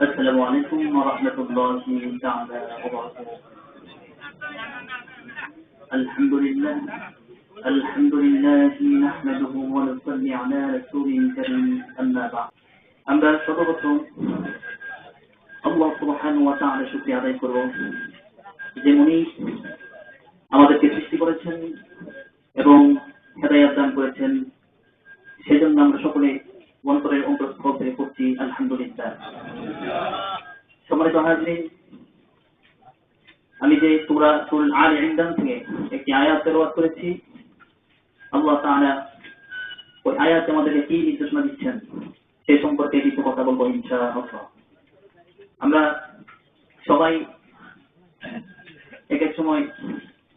السلام عليكم ورحمة الله تعالى وبركاته الحمد لله الحمد لله نحمده ونصلي على رسوله الكريم أما بعد আমরা সর্বপ্রথম আল্লাহ সুবহানাহু ওয়া তাআলা শুকরিয়া আদায় করব যে উনি আমাদেরকে সৃষ্টি করেছেন এবং হেদায়াত দান করেছেন সেজন্য আমরা সকলে অন্তরের অন্তঃস্থল করছি, আলহামদুলিল্লাহ। সম্মানিত হাজরিন, আমি যে সূরা সুল আল ইমরান থেকে একটি আয়াত তেলাওয়াত করেছি, আল্লাহ তাআলা ওই আয়াতে আমাদেরকে কি নির্দেশনা দিচ্ছেন সে সম্পর্কে কিছু কথা বলব ইনশাআল্লাহ। আমরা সবাই এক এক সময়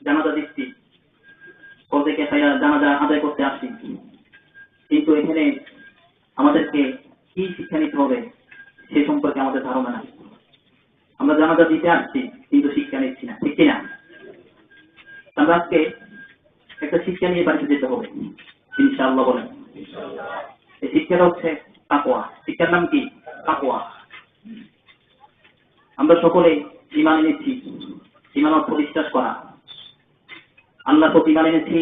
জানাজা দিচ্ছি প্রত্যেকে জানাজা আদায় করতে আসি। কিন্তু এখানে আমাদেরকে কি শিক্ষা নিতে হবে সে সম্পর্কে আমাদের ধারণা নাই। আমরা জানাজা দিতে আসছি, কিন্তু শিক্ষা নিচ্ছি না। ঠিক কিনা? আমরা আজকে একটা শিক্ষা নিয়ে বাড়িতে যেতে হবে, ইনশাআল্লাহ বলেন। এই শিক্ষাটা হচ্ছে তাকোয়া শিক্ষার নাম কি? তাকোয়া আমরা সকলে ইমান এনেছি ইমান অর্থ বিশ্বাস করা। আল্লাহ প্রতি ইমান এনেছি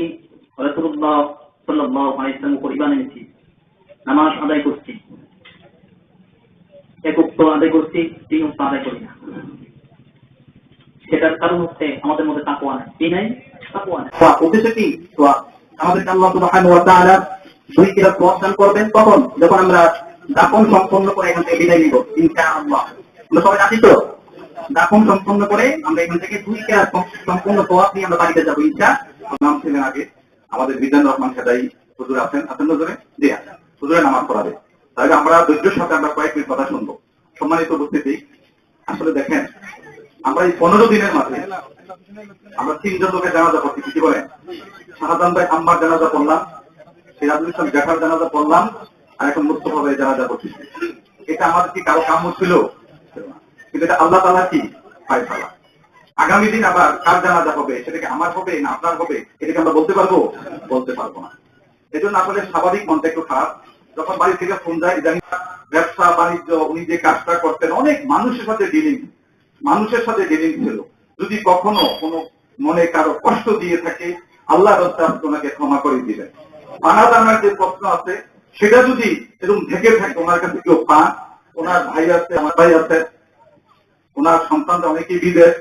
রসুল্লাহ সাল্লাহ আলাইসলাম উপর ইমান এনেছি নামাজ আদায় করছি। একক আদায় করছি, তিন উক্ত আদায় করি না। সেটার কারণ হচ্ছে আমাদের মধ্যে তাকুয়া নাই। কি নাই? তাকুয়া নাই। উদ্দেশ্য কি? আল্লাহ সুবহানাহু ওয়া তাআলা দুই কিরাত করবেন। তখন যখন আমরা দাফন সম্পন্ন করে এখান থেকে বিদায় নিব, ইনশাআল্লাহ। সবাই আছি তো? দাফন সম্পন্ন করে আমরা এখান থেকে দুই কিরাত সম্পূর্ণ তোয়াফ নিয়ে আমরা বাড়িতে যাব, ইনশা। নাম আগে। আমাদের বিধান রহমান সেটাই হুজুর আছেন? আছেন। হুজুরে নামাজ পড়াবে। তাহলে আমরা ধৈর্যের সাথে আমরা কয়েক মিনিট কথা শুনব। সম্মানিত উপস্থিতি, আসলে দেখেন, আমরা এই পনেরো দিনের মাঝে আমরা তিনজন লোকের জানাজা করছি কি বলেন? শাহাদান ভাই আম্মার জানাজা পড়লাম, সিরাজুল ইসলাম জাকার জানাজা পড়লাম, আর এখন মুস্তফা ভাই জানাজা করছি এটা আমাদের কি কারও কাম্য ছিল? কিন্তু এটা আল্লাহ তালা কি? ফায়সালা। আগামী দিন আবার কার জানাজা হবে? সেটাকে আমার হবে না আপনার হবে? এটাকে আমরা বলতে পারব? বলতে পারব না। এজন্য আসলে স্বাভাবিক মনটা একটু খারাপ। যখন বাড়ি থেকে ফোন যায় ইদানিং ব্যবসা, বাণিজ্য, উনি যে কাজটা করতেন, অনেক মানুষের সাথে ডিলিং মানুষের সাথে ডিলিং ছিল। যদি কখনো কোনো মনে কারও কষ্ট দিয়ে থাকে, আল্লাহ ওনাকে ক্ষমা করে দিবেন। পানা দানার যে প্রশ্ন আছে, সেটা যদি এরকম ঢেকে থাকে, ওনার কাছে কেউ পান ওনার ভাই আছে, আমার ভাই আছে, ওনার সন্তানরা অনেকেই বিদেশ,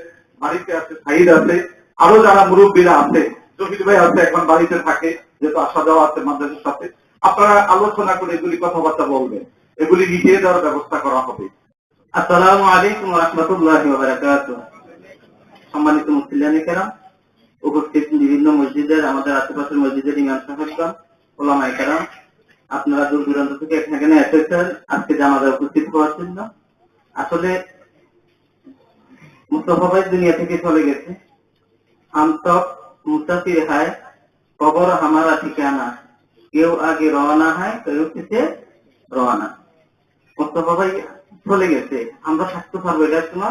বাড়িতে আছে, সাইদ আছে, আরও যারা মুরব্বীরা আছে, জহির ভাই আছে এখন বাড়িতে থাকে, যেহেতু আসা যাওয়া আছে মাদ্রাসের সাথে। আপনারা আলোচনা করে এগুলি কথাবার্তা বলবেন। এগুলি মিটিয়ে দেওয়ার ব্যবস্থা করা হবে। আসসালামু আলাইকুম রহমতুল্লাহ সম্মানিত মুসলিয়ানি কেরাম, উপস্থিত বিভিন্ন মসজিদের, আমাদের আশেপাশের মসজিদের ইমাম সাহেবগণ আপনারা দূর দূরান্ত থেকে এখানে এসেছেন, আজকে আমাদের উপস্থিত হওয়ার জন্য। আসলে মুস্তফা ভাই দুনিয়া থেকে চলে গেছে। আন্ত মুসাফির হায় কবর হামারা ঠিকানা। কেউ আগে রওনা হয় কেউ পিছিয়ে রওনা। মুস্তফা ভাই চলে গেছে। আমরা থাকতে পারব এটার কোনো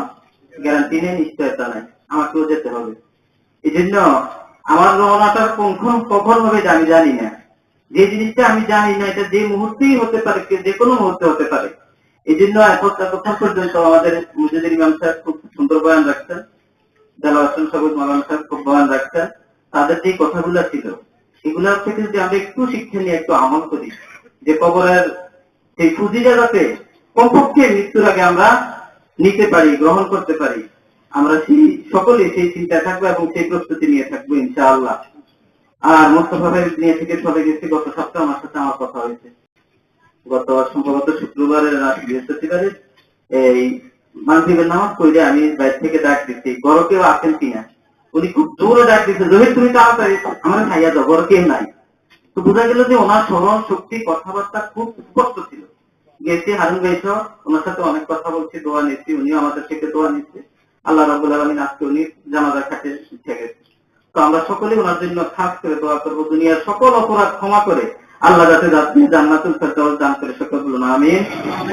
গ্যারান্টি নেই নিশ্চয়তা নাই। আমাকেও যেতে হবে। এই জন্য আমার রওনাটার কখন কখন হবে আমি জানি না। যে জিনিসটা আমি জানি না, এটা যে মুহূর্তেই হতে পারে যে কোনো মুহূর্তে হতে পারে। এই জন্য এতক্ষণ পর্যন্ত আমাদের মুজিদের ইমাম সাহেব খুব সুন্দর বয়ান রাখছেন। জালাল হাসান সবুজ মালান সাহেব খুব বয়ান রাখছেন। তাদের যে কথাগুলো ছিল এগুলোর থেকে যদি আমরা একটু শিক্ষা নিয়ে, একটু আমল করি, যে কবরের সেই ফুজি জায়গাতে কমপক্ষে মৃত্যুর আগে আমরা নিতে পারি, গ্রহণ করতে পারি, আমরা সেই সকলে সেই চিন্তা থাকব এবং সেই প্রস্তুতি নিয়ে থাকব, ইনশাআল্লাহ। আর মোস্তফা ভাই নিয়ে থেকে চলে গেছি, গত সপ্তাহে আমার সাথে আমার কথা হয়েছে। গত সম্ভবত শুক্রবারের রাত বৃহস্পতিবারে এই মানসিকের নামাজ কইলে আমি বাইরে থেকে ডাক দিচ্ছি, বড় কেউ আছেন কিনা? উনি খুব জোরে ডাক দিচ্ছে রোহিত তুমি তাড়াতাড়ি, আমার খাইয়া দাও বড় কেউ নাই। তো বোঝা গেল যে ওনার স্মরণ শক্তি, কথাবার্তা খুব স্পষ্ট ছিল। গেছি হারুন গাইছ ওনার সাথে অনেক কথা বলছি, দোয়া নিচ্ছি, উনিও আমাদের থেকে দোয়া নিচ্ছে। আল্লাহ রাবুল আলমিন আজকে উনি জানাজার কাছে থেকে তো আমরা সকলে ওনার জন্য খাস করে দোয়া করব, দুনিয়ার সকল অপরাধ ক্ষমা করে, আল্লাহ যাতে যাচ্ছে জান্নাতুল ফেরদাউস দান করে সকল বলুন আমি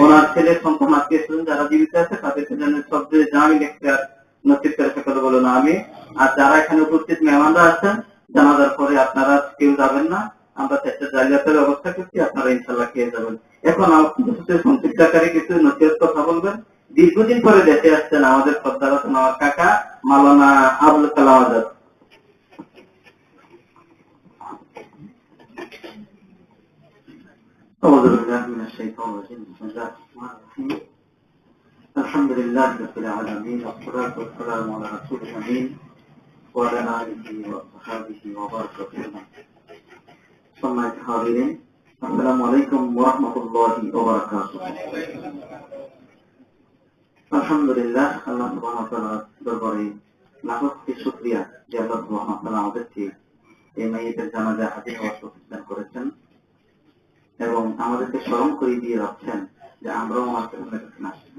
ওনার ছেলে সন্তান আত্মীয় যারা জীবিত আছে তাদেরকে যেন সবচেয়ে জামি দেখতে নসিব করে সকল বলুন আমি আর যারা এখানে উপস্থিত মেহমানরা আছেন জানাজার পরে আপনারা কেউ যাবেন না আমরা চেষ্টা জালিয়াতের ব্যবস্থা করছি আপনারা ইনশাল্লাহ খেয়ে যাবেন এখন আমার সংক্ষিপ্ত আকারে কিছু নসিহত কথা বলবেন দীর্ঘদিন পরে দেশে আসছেন আমাদের শ্রদ্ধারত আমার কাকা মালানা আবুল কালাম আজাদ أعوذ بالله من الشيطان الرجيم بسم الله الرحمن الرحيم الحمد لله رب العالمين والصلاة والسلام على رسول الأمين وعلى آله وصحبه وبارك وسلم সম্মানিত হাজিরিন আসসালামু আলাইকুম ওয়া রাহমাতুল্লাহি ওয়া বারাকাতুহু আলহামদুলিল্লাহ আল্লাহ সুবহানাহু ওয়া তাআলার দরবারে লাখো কোটি শুকরিয়া যে আল্লাহ সুবহানাহু ওয়া তাআলা আমাদেরকে এই মেয়েদের জানাজা হাজির হওয়ার প্রতিষ্ঠান করেছেন এবং আমাদেরকে স্মরণ করে দিয়ে রাখছেন যে আমরাও আমার পেছনে পেছনে আসছি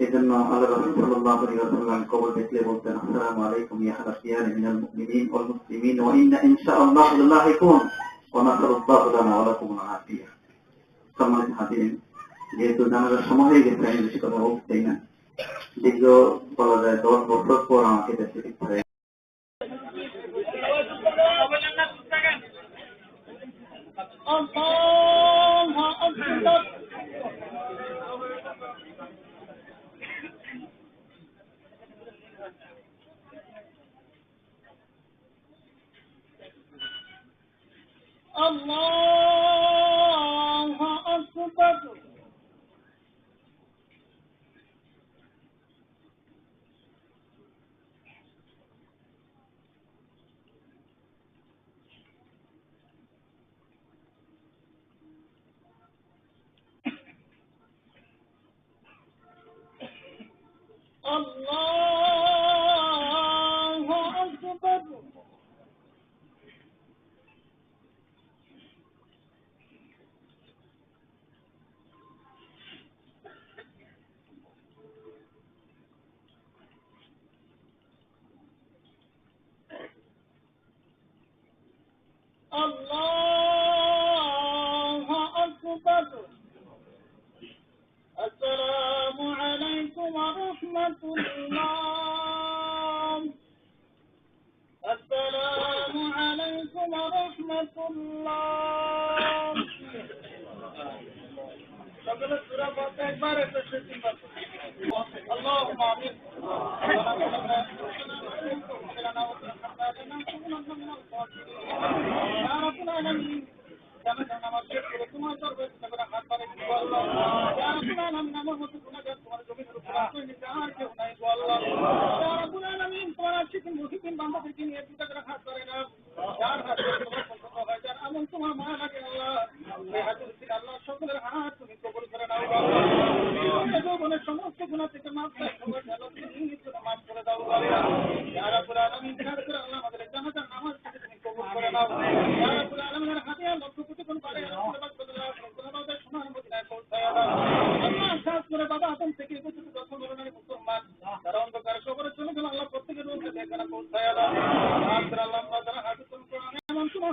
এই জন্য আল্লাহ রাসূল সাল্লাল্লাহু আলাইহি ওয়াসাল্লাম কবর দেখলে বলতেন আসসালামু আলাইকুম ইয়া আহলা সিয়ার মিনাল মুমিনিন ওয়াল মুসলিমিন ওয়া ইন্না ইনশাআল্লাহু লাহিকুন ওয়া নাসালুল্লাহু লানা ওয়া লাকুম আল আফিয়া সম্মানিত হাজিরিন, যেহেতু জানাজার সময় হয়ে গেছে, আমি বেশি কথা বলতে চাই না। দীর্ঘ বলা যায় দশ বছর পর আমাকে দেশে الله أكبر الله الله أكبر السلام عليكم ورحمة الله السلام عليكم ورحمة الله সকলে সূরা ফাতিহা একবার একটু শেষিং করুন اللهم آمين সমস্ত গুনাহ থেকে মাফ করে দাও আল্লাহ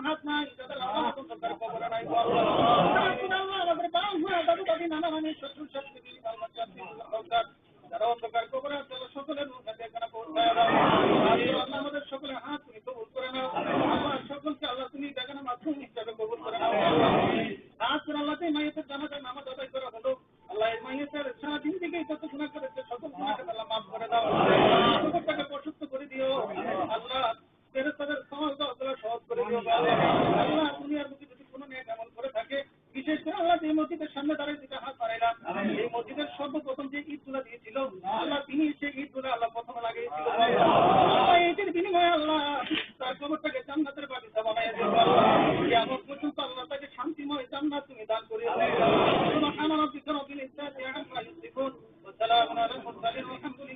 এমন কোনো হাত নাই যাদের আল্লাহ অন্ধকার কবরে নাই গো